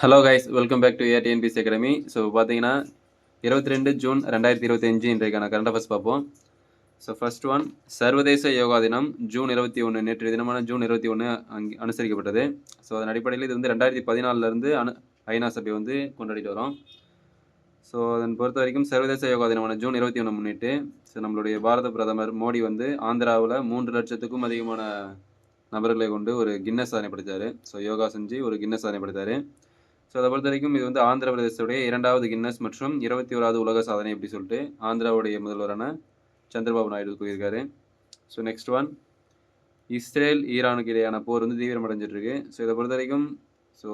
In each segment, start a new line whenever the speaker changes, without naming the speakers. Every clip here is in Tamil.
Hello guys welcome back to ATNPC academy so பார்த்தீங்கன்னா இருபத்தி ரெண்டு ஜூன் ரெண்டாயிரத்தி இருபத்தஞ்சு இன்றைக்கான கரண்ட் அஃபர்ஸ் பார்ப்போம். ஸோ ஃபர்ஸ்ட் ஒன் சர்வதேச யோகா தினம் ஜூன் இருபத்தி ஒன்று நேற்று தினமான ஜூன் இருபத்தி ஒன்று அங்கே அனுசரிக்கப்பட்டது. ஸோ அதன் அடிப்படையில் இது வந்து ரெண்டாயிரத்தி பதினாலிருந்து அனு ஐநா சபை வந்து கொண்டாடிட்டு வரோம். ஸோ அதன் பொறுத்த வரைக்கும் சர்வதேச யோகா தினமான ஜூன் இருபத்தி ஒன்று முன்னிட்டு ஸோ நம்மளுடைய பாரத பிரதமர் மோடி வந்து ஆந்திராவில் மூன்று லட்சத்துக்கும் அதிகமான நபர்களை கொண்டு ஒரு கின்னஸ் சாதனை படித்தார் ஸோ யோகா செஞ்சு ஒரு கின்னஸ் சாதனை படித்தார் ஸோ அதை பொறுத்த வரைக்கும் இது வந்து ஆந்திர பிரதேசத்துடைய இரண்டாவது கின்னஸ் மற்றும் இருபத்தி ஓராவது உலக சாதனை அப்படி சொல்லிட்டு ஆந்திராவுடைய முதல்வரான சந்திரபாபு நாயுடு கூறியிருக்காரு. ஸோ நெக்ஸ்ட் ஒன் இஸ்ரேல் ஈரானுக்கு இடையான போர் வந்து தீவிரமடைஞ்சிட்டு இருக்கு ஸோ இதை பொறுத்த வரைக்கும் ஸோ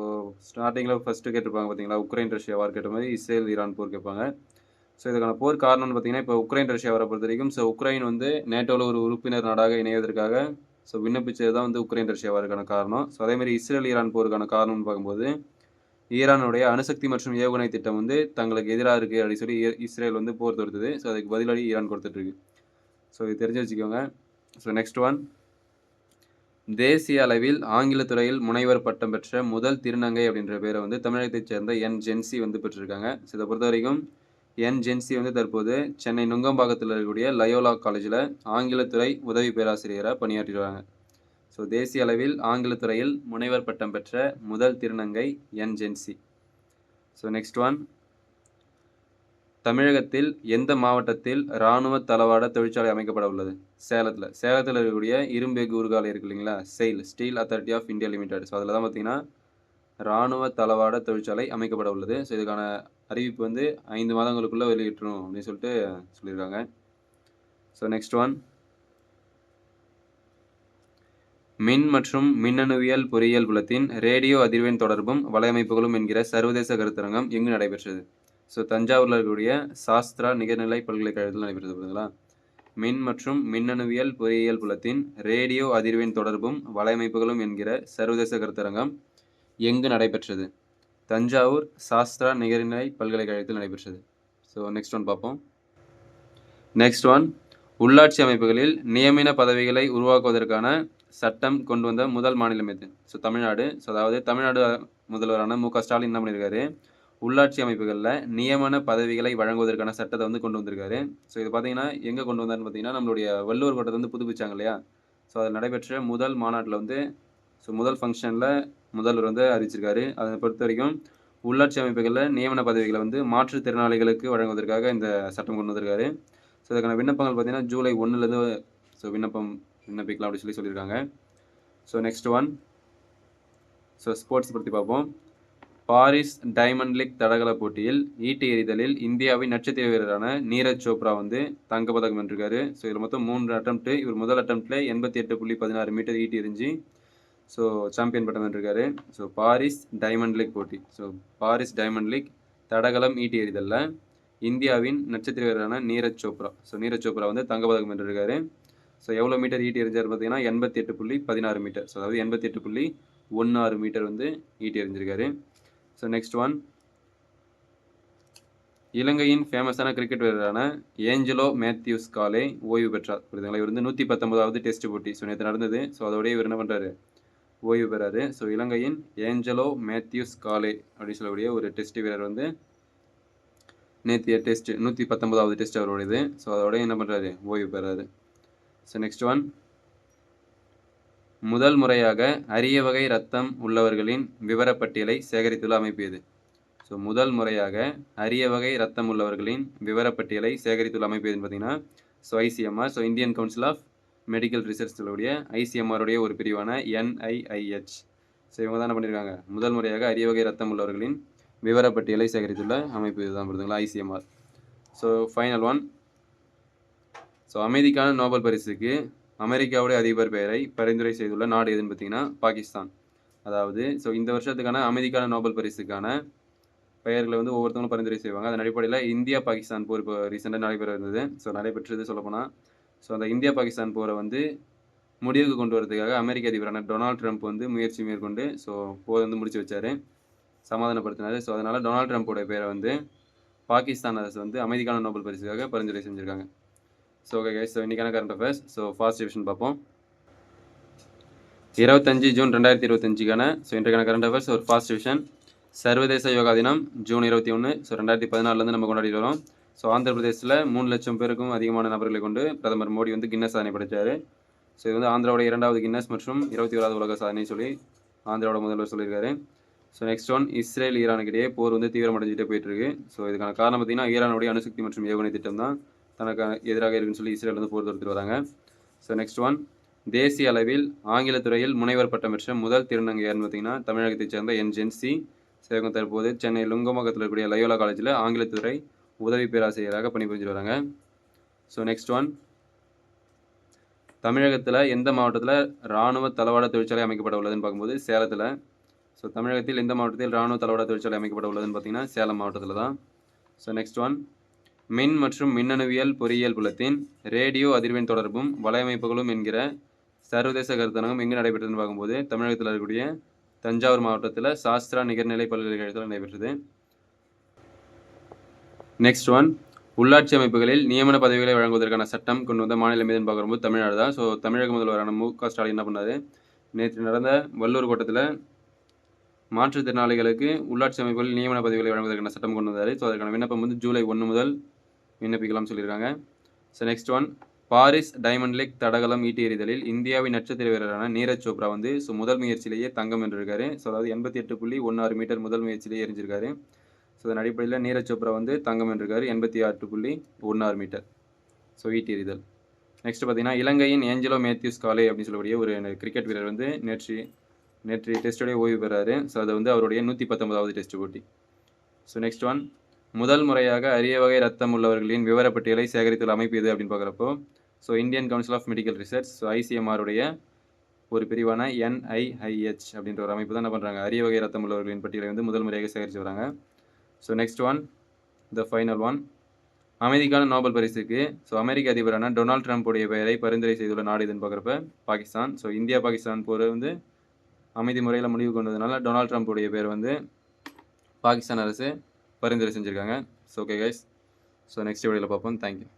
ஸ்டார்டிங்கில் ஃபஸ்ட்டு கேட்டிருப்பாங்க பார்த்தீங்களா உக்ரைன் ரஷ்யா வார் கேட்ட மாதிரி இஸ்ரேல் ஈரான் போர் கேட்பாங்க. ஸோ இதுக்கான போர் காரணம்னு பார்த்தீங்கன்னா இப்போ உக்ரைன் ரஷ்யா வர பொறுத்த வரைக்கும் ஸோ உக்ரைன் வந்து நேட்டோவில் ஒரு உறுப்பினர் நாடாக இணையதற்காக ஸோ விண்ணப்பிச்சது தான் வந்து உக்ரைன் ரஷ்யா வரக்கான காரணம். ஸோ அதேமாதிரி இஸ்ரேல் ஈரான் போருக்கான காரணம்னு பார்க்கும்போது ஈரானுடைய அணுசக்தி மற்றும் ஏவுகணை திட்டம் வந்து தங்களுக்கு எதிராக இருக்குது அப்படின்னு சொல்லி இஸ்ரேல் வந்து போர் தொடுத்தது. ஸோ அதுக்கு பதிலடி ஈரான் கொடுத்துட்ருக்கு. ஸோ இது தெரிஞ்சு வச்சுக்கோங்க. ஸோ நெக்ஸ்ட் ஒன் தேசிய அளவில் ஆங்கிலத்துறையில் முனைவர் பட்டம் பெற்ற முதல் திருநங்கை அப்படின்ற பேரை வந்து தமிழகத்தைச் சேர்ந்த என் ஜென்சி வந்து பெற்றிருக்காங்க. ஸோ இதை பொறுத்த வரைக்கும் என் ஜென்சி வந்து தற்போது சென்னை நுங்கம்பாக்கத்தில் இருக்கக்கூடிய லயோலா காலேஜில் ஆங்கிலத்துறை உதவி பேராசிரியராக பணியாற்றிடுவாங்க ஸோ தேசிய அளவில் ஆங்கிலத்துறையில் முனைவர் பட்டம் பெற்ற முதல் திருநங்கை N Jency so next one தமிழகத்தில் எந்த மாவட்டத்தில் இராணுவ தளவாட தொழிற்சாலை அமைக்கப்பட உள்ளது? சேலத்தில். சேலத்தில் இருக்கக்கூடிய இரும்பு எஃகு இருக்கு இல்லைங்களா? SAIL steel authority of India limited so அதில் தான் பார்த்தீங்கன்னா இராணுவ தளவாட தொழிற்சாலை அமைக்கப்பட உள்ளது. ஸோ இதுக்கான அறிவிப்பு வந்து ஐந்து மாதங்களுக்குள்ளே வெளியிட்டுரும் அப்படின்னு சொல்லிட்டு சொல்லியிருக்காங்க. ஸோ நெக்ஸ்ட் ஒன் மின் மற்றும் மின்னணுவியல் பொறியியல் புலத்தின் ரேடியோ அதிர்வெண் தொடர்பும் வலையமைப்புகளும் என்கிற சர்வதேச கருத்தரங்கம் எங்கு நடைபெற்றது? ஸோ தஞ்சாவூரில் இருக்கக்கூடிய சாஸ்திரா நிகர்நிலை பல்கலைக்கழகத்தில் நடைபெற்றது புரியுதுங்களா? மின் மற்றும் மின்னணுவியல் பொறியியல் புலத்தின் ரேடியோ அதிர்வெண் தொடர்பும் வலையமைப்புகளும் என்கிற சர்வதேச கருத்தரங்கம் எங்கு நடைபெற்றது? தஞ்சாவூர் சாஸ்திரா நிகர்நிலை பல்கலைக்கழகத்தில் நடைபெற்றது. ஸோ நெக்ஸ்ட் ஒன் பார்ப்போம். நெக்ஸ்ட் ஒன் உள்ளாட்சி அமைப்புகளில் நியமன பதவிகளை உருவாக்குவதற்கான சட்டம் கொண்டு வந்த முதல் மாநிலம் எது? ஸோ தமிழ்நாடு. ஸோ அதாவது தமிழ்நாடு முதல்வரான மு க. ஸ்டாலின் என்ன பண்ணியிருக்காரு உள்ளாட்சி அமைப்புகளில் நியமன பதவிகளை வழங்குவதற்கான சட்டத்தை வந்து கொண்டு வந்திருக்காரு. ஸோ இது பார்த்தீங்கன்னா எங்கே கொண்டு வந்தாருன்னு பார்த்தீங்கன்னா நம்மளுடைய வள்ளுவர் கோட்டத்தை வந்து புதுப்பிச்சாங்க இல்லையா? ஸோ அதில் நடைபெற்ற முதல் மாநாட்டில் வந்து ஸோ முதல் ஃபங்க்ஷனில் முதல்வர் வந்து அறிவிச்சிருக்காரு. அதை பொறுத்த வரைக்கும் உள்ளாட்சி அமைப்புகளில் நியமன பதவிகளை வந்து மாற்றுத்திறனாளிகளுக்கு வழங்குவதற்காக இந்த சட்டம் கொண்டு வந்திருக்காரு. ஸோ இதுக்கான விண்ணப்பங்கள் பார்த்தீங்கன்னா ஜூலை ஒன்றுலேருந்து ஸோ விண்ணப்பம் விண்ணப்பிக்கலாம் அப்படின்னு சொல்லி சொல்லியிருக்காங்க. So next one so sports பற்றி பார்ப்போம். பாரிஸ் டைமண்ட் லீக் தடகள போட்டியில் ஈட்டி எறிதலில் இந்தியாவின் நட்சத்திர வீரரான நீரஜ் சோப்ரா வந்து தங்கப்பதக்கம் வென்றிருக்காரு. ஸோ இதில் மொத்தம் மூன்று அட்டம்ப்ட் இவர் முதல் அட்டம்ப்ட்ல எண்பத்தி எட்டு புள்ளி பதினாறு மீட்டர் ஈட்டி எறிஞ்சு ஸோ சாம்பியன் பட்டம் வென்றிருக்காரு. ஸோ பாரிஸ் டைமண்ட் லீக் போட்டி. ஸோ பாரிஸ் டைமண்ட் லீக் தடகளம் ஈட்டி எறிதலில் இந்தியாவின் நட்சத்திர வீரரான நீரஜ் சோப்ரா. ஸோ நீரஜ் சோப்ரா வந்து தங்கப்பதக்கம் வென்றிருக்காரு. ஸோ எவ்வளோ மீட்டர் ஈட்டி எரிஞ்சார் பார்த்தீங்கன்னா எண்பத்தி எட்டு புள்ளி பதினாறு மீட்டர் ஸோ அதாவது எண்பத்தி எட்டு புள்ளி ஒன்று ஆறு மீட்டர் வந்து ஈட்டி எறிஞ்சிருக்காரு ஸோ நெக்ஸ்ட் ஒன் இலங்கையின் ஃபேமஸான கிரிக்கெட் வீரரான ஏஞ்சலோ மேத்யூஸ் காலே ஓய்வு பெற்றார். புரியுதுங்களா? இவர் வந்து நூற்றி பத்தொன்பதாவது டெஸ்ட் போட்டி. ஸோ நேற்று நடந்தது. ஸோ அதோடய இவர் என்ன பண்ணுறாரு ஓய்வு பெறாரு. ஸோ இலங்கையின் ஏஞ்சலோ மேத்யூஸ் காலே அப்படின்னு சொல்லக்கூடிய ஒரு டெஸ்ட் வீரர் வந்து நேற்றைய டெஸ்ட் நூற்றி பத்தொன்பதாவது டெஸ்ட் அவருடையது. ஸோ அதோட என்ன பண்ணுறாரு ஓய்வு பெறாரு. ஸோ நெக்ஸ்ட் ஒன் முதல் முறையாக அரிய வகை ரத்தம் உள்ளவர்களின் விவரப்பட்டியலை சேகரித்துள்ள அமைப்பு எது? ஸோ முதல் முறையாக அரிய வகை ரத்தம் உள்ளவர்களின் விவரப்பட்டியலை சேகரித்துள்ள அமைப்பு எதுன்னு பார்த்தீங்கன்னா so ICMR so Indian Council of Medical Research ஐசிஎம்ஆருடைய ஒரு பிரிவான என்ஐஐஹெச் ஸோ இவங்க தான் என்ன பண்ணியிருக்காங்க முதல் முறையாக அரிய வகை ரத்தம் உள்ளவர்களின் விவரப்பட்டியலை சேகரித்துள்ள அமைப்பு இதுதான் வருதுங்களா ICMR so final one so அமைதிக்கான நோபல் பரிசுக்கு அமெரிக்காவுடைய அதிபர் பெயரை பரிந்துரை செய்துள்ள நாடு எதுன்னு பார்த்தீங்கன்னா பாகிஸ்தான். அதாவது ஸோ இந்த வருஷத்துக்கான அமைதிக்கான நோபல் பரிசுக்கான பெயர்களை வந்து ஒவ்வொருத்தவங்களும் பரிந்துரை செய்வாங்க. அதன் அடிப்படையில் இந்தியா பாகிஸ்தான் போர் இப்போ ரீசெண்டாக நடைபெற இருந்தது. ஸோ நடைபெற்றது சொல்லப்போனால் ஸோ அந்த இந்தியா பாகிஸ்தான் போரை வந்து முடிவுக்கு கொண்டு வரதுக்காக அமெரிக்க அதிபரான டொனால்ட் ட்ரம்ப் வந்து முயற்சி மேற்கொண்டு ஸோ போரை வந்து முடிச்சு வச்சார். சமாதானப்படுத்தினார். ஸோ அதனால் டொனால்ட் ட்ரம்ப்போட பேரை வந்து பாகிஸ்தான் அரசு வந்து அமைதிக்கான நோபல் பரிசுக்காக பரிந்துரை செஞ்சுருக்காங்க. ஸோ ஓகே கைஸ் ஸோ இன்றைக்கான current affairs so fast division பார்ப்போம். இருபத்தஞ்சு ஜூன் ரெண்டாயிரத்தி இருபத்தஞ்சுக்கான ஸோ இன்றைக்கான கரண்ட் அஃபேர்ஸ் ஒரு ஃபாஸ்ட் டிவிஷன் சர்வதேச யோகா தினம் ஜூன் இருபத்தி ஒன்று ஸோ ரெண்டாயிரத்தி பதினாலருந்து நம்ம கொண்டாடிட்டு வரோம். ஸோ ஆந்திர பிரதேசத்தில் மூணு லட்சம் பேருக்கும் அதிகமான நபர்களை கொண்டு பிரதமர் மோடி வந்து கின்னஸ் சாதனை படித்தார் ஸோ இது வந்து ஆந்திராவோட இரண்டாவது கின்னஸ் மற்றும் இருபத்தி ஓராவது உலக சாதனை சொல்லி ஆந்திராவோட முதல்வர் சொல்லியிருக்காரு. ஸோ நெக்ஸ்ட் ஒன் இஸ்ரேல் ஈரானுக்கு இடையே போர் வந்து தீவிரமடைஞ்சிட்டே போயிட்டு இருக்கு. ஸோ இதுக்கான காரணம் பார்த்தீங்கன்னா ஈரானுடைய அணுசக்தி மற்றும் ஏவுகணை திட்டம் தான். தனக்கு எதிராக இருக்குன்னு சொல்லி இஸ்ரேல் வந்து போர் தொடுத்துட்டு வராங்க. ஸோ நெக்ஸ்ட் ஒன் தேசிய அளவில் ஆங்கில துறையில் முனைவர் பட்டம் பெற்ற முதல் திருநங்கை யாருன்னு பார்த்தீங்கன்னா தமிழகத்தைச் சேர்ந்த என். ஜென்சி. சேவகம் தற்போது சென்னை லுங்கமகத்தில் இருக்கக்கூடிய லயோலா காலேஜில் ஆங்கிலத்துறை உதவி பேராசிரியராக பணிபுரிஞ்சு வராங்க. ஸோ நெக்ஸ்ட் ஒன் தமிழகத்தில் எந்த மாவட்டத்தில் இராணுவ தளவாட தொழிற்சாலை அமைக்கப்பட உள்ளதுன்னு பார்க்கும்போது சேலத்தில். ஸோ தமிழகத்தில் எந்த மாவட்டத்தில் இராணுவ தளவாட தொழிற்சாலை அமைக்கப்பட உள்ளதுன்னு பார்த்தீங்கன்னா சேலம் மாவட்டத்தில் தான் ஸோ நெக்ஸ்ட் ஒன் மின் மற்றும் மின்னணுவியல் பொறியியல் புலத்தின் ரேடியோ அதிர்வெண் தொடர்பும் வலையமைப்புகளும் என்கிற சர்வதேச கருத்தரங்கம் எங்கு நடைபெற்றதுன்னு பார்க்கும்போது தமிழகத்தில் இருக்கக்கூடிய தஞ்சாவூர் மாவட்டத்தில் சாஸ்திரா நிகர்நிலை பல்கலைக்கழகத்தில் நடைபெற்றது. நெக்ஸ்ட் ஒன் உள்ளாட்சி அமைப்புகளில் நியமன பதவிகளை வழங்குவதற்கான சட்டம் கொண்டு வந்த மாநிலம் எதுன்னு பார்க்கும்போது தமிழ்நாடு தான். ஸோ தமிழக முதல்வரான மு க. ஸ்டாலின் என்ன பண்ணாரு? நேற்று நடந்த வள்ளூர் கோட்டத்தில் மாற்றுத்திறனாளிகளுக்கு உள்ளாட்சி அமைப்புகளில் நியமன பதவிகளை வழங்குவதற்கான சட்டம் கொண்டு வந்தார். ஸோ அதற்கான விண்ணப்பம் வந்து ஜூலை ஒன்று முதல் விண்ணப்பிக்கலாம் சொல்லியிருக்காங்க. So next one Paris Diamond League தடகளம் ஈட்டி எறிதலில் இந்தியாவின் நட்சத்திர வீரரான நீரஜ் சோப்ரா வந்து ஸோ முதல் முயற்சியிலேயே தங்கம் வென்றிருக்காரு. ஸோ அதாவது எண்பத்தி எட்டு புள்ளி ஒன்று மீட்டர் முதல் முயற்சியிலேயே எரிஞ்சிருக்காரு ஸோ அதன் அடிப்படையில் நீரஜ் சோப்ரா வந்து தங்கம் வென்றிருக்காரு எண்பத்தி ஆறு புள்ளி ஒன்று மீட்டர். ஸோ ஈட்டி எறிதல். நெக்ஸ்ட் பார்த்தீங்கன்னா இலங்கையின் ஏஞ்சலோ மேத்யூஸ் காலே அப்படின்னு சொல்லக்கூடிய ஒரு கிரிக்கெட் வீரர் வந்து நேற்று நேற்று டெஸ்டோடைய ஓய்வு பெறாரு. ஸோ அது வந்து அவருடைய நூற்றி பத்தொன்பதாவது டெஸ்ட் போட்டி. ஸோ நெக்ஸ்ட் ஒன் முதல் முறையாக அரிய வகை ரத்தம் உள்ளவர்களின் விவரப்பட்டியலை சேகரித்துள்ள அமைப்பு இது அப்படின்னு பார்க்குறப்போ so Indian Council of Medical Research so ஐசிஎம்ஆருடைய ஒரு பிரிவான என்ஐஐஹெச் அப்படின்ற ஒரு அமைப்பு தான் என்ன பண்ணுறாங்க அரிய வகை ரத்தம் உள்ளவர்களின் பட்டியலை வந்து முதல் முறையாக சேகரித்து வராங்க. So next one the final one அமைதிக்கான நோபல் பரிசுக்கு ஸோ அமெரிக்க அதிபரான டொனால்ட் ட்ரம்ப்புடைய பெயரை பரிந்துரை செய்துள்ள நாடு இதுன்னு பார்க்குறப்ப பாகிஸ்தான். ஸோ இந்தியா பாகிஸ்தான் போர் வந்து அமைதி முறையில் முடிவு கொண்டதுனால டொனால்ட் ட்ரம்ப்புடைய பேர் வந்து பாகிஸ்தான் அரசு. பரிந்துரை செஞ்சுருக்காங்க. So okay guys so next வீடியோவில் பார்ப்போம். Thank you